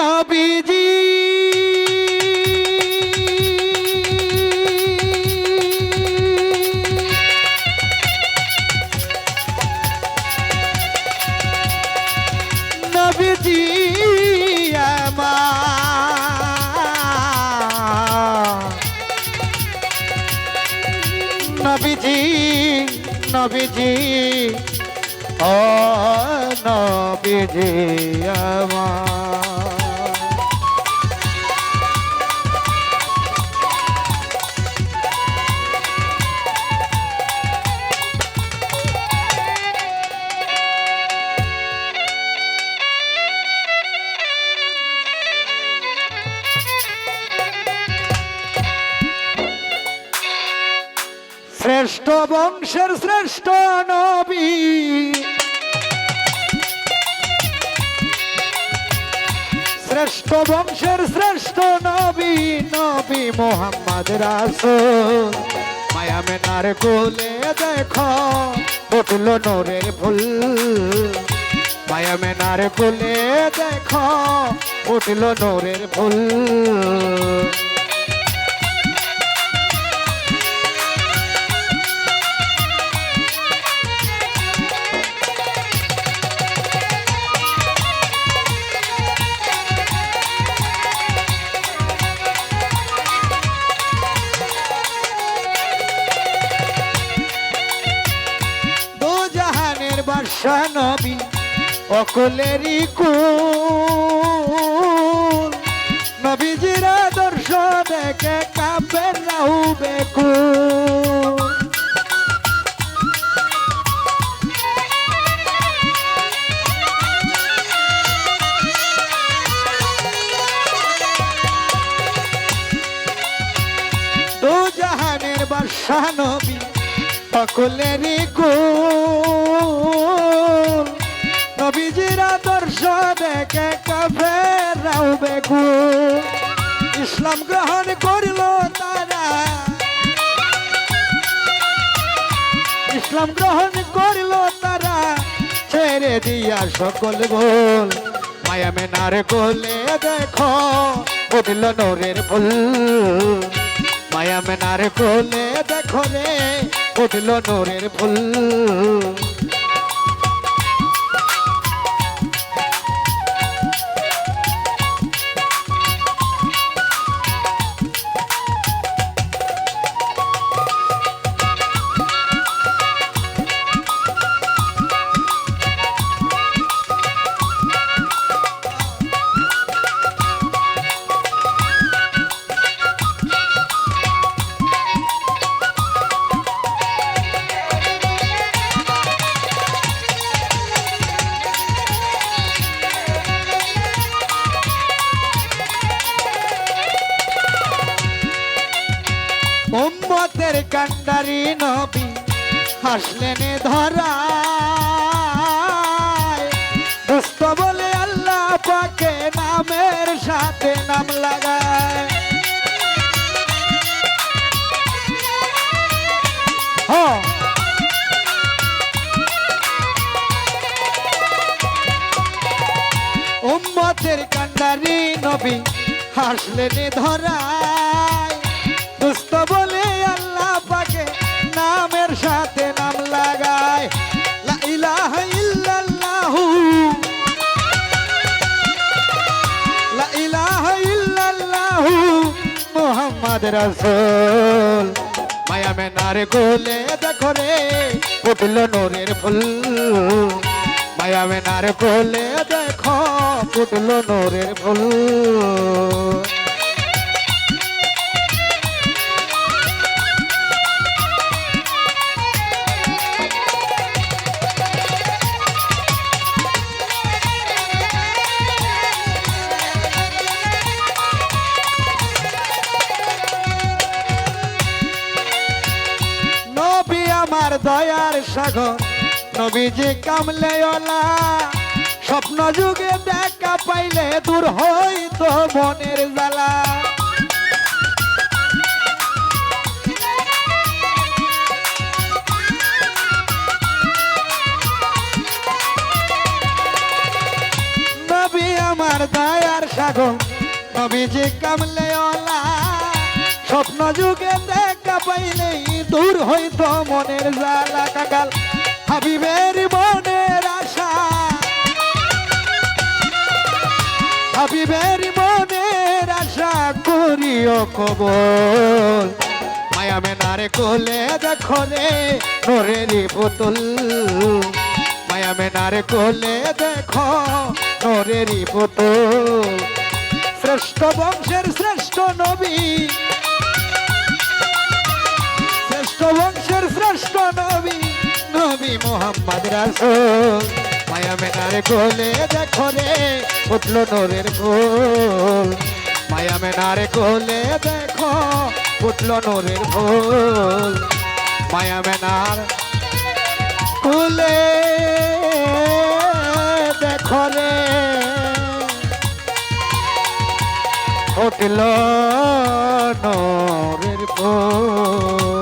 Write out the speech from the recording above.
নবীজি নবীজি নবীজি নবীজি ও নবীজি আমার। শ্রেষ্ঠ বংশের শ্রেষ্ঠ নবী। শ্রেষ্ঠ বংশের শ্রেষ্ঠ নবী নবী মোহাম্মদ রাসূল। মায়া মেনার কোলে দেখো, ফুটল নোরের ফুল। মায়া মেনার কোলে দেখো, ফুটল নোরের ফুল। বাদশা নবী অকলেরই কুল। নবীজিরা দর্শ দেখে কাপের রাহু বেকুল। দু জাহানের বাদশা নবী সকলেরই কুল নবীজিরা দর্শ দেখে রাউবে কুল ইসলাম গ্রহণ করিল তারা। ইসলাম গ্রহণ করিল তারা। ছেড়ে দিয়া সকল গোল মায়া মেনার কোলে দেখো, উঠল নোরের ফুল। মায়া মেনার কোলে দেখো রে উঠল নোরের ফুল। উম্মতের কান্ডারি নবী হাসলেন ধরা দুষ্ট বলে আল্লাহ পাকে নামের সাথে নাম লাগায়। হ্যাঁ। উম্মতের কান্ডারি নবী হাসলেন ধরায়। মুহাম্মদ রসুল মায়া মেনার গোলে দেখো রে, ফুটল নোরের ফুল। মায়া মেনার কোলে দেখো, ফুটল নোরের ফুল। আমার দয়ার সাগর। নবী যে কামলে ওলা স্বপ্ন যুগে দেখা পাইলে দূর হইতো মনের জ্বালা নবী আমার দয়ার সাগর, নবীজি কামলে ওলা স্বপ্ন যুগে দেখা পাইলেই দূর হইতো মনের জ্বালা কাকাল। হাবিবের মনের আশা। হাবিবের মনের আশা করিও কবল। মায়া মেনারে কোলে দেখো রে নোরেরই পুতুল মায়া মেনারে কোলে দেখো নোরেরই পুতুল শ্রেষ্ঠ বংশের শ্রেষ্ঠ নবী মোহাম্মদ রাসূল, মায়া মেনার কোলে দেখো রে, উঠল নোরের ফুল। মায়া মেনার কোলে দেখো, উঠল নোরের ফুল। মায়া মেনার কোলে দেখো রে। উঠল নোরের ফুল।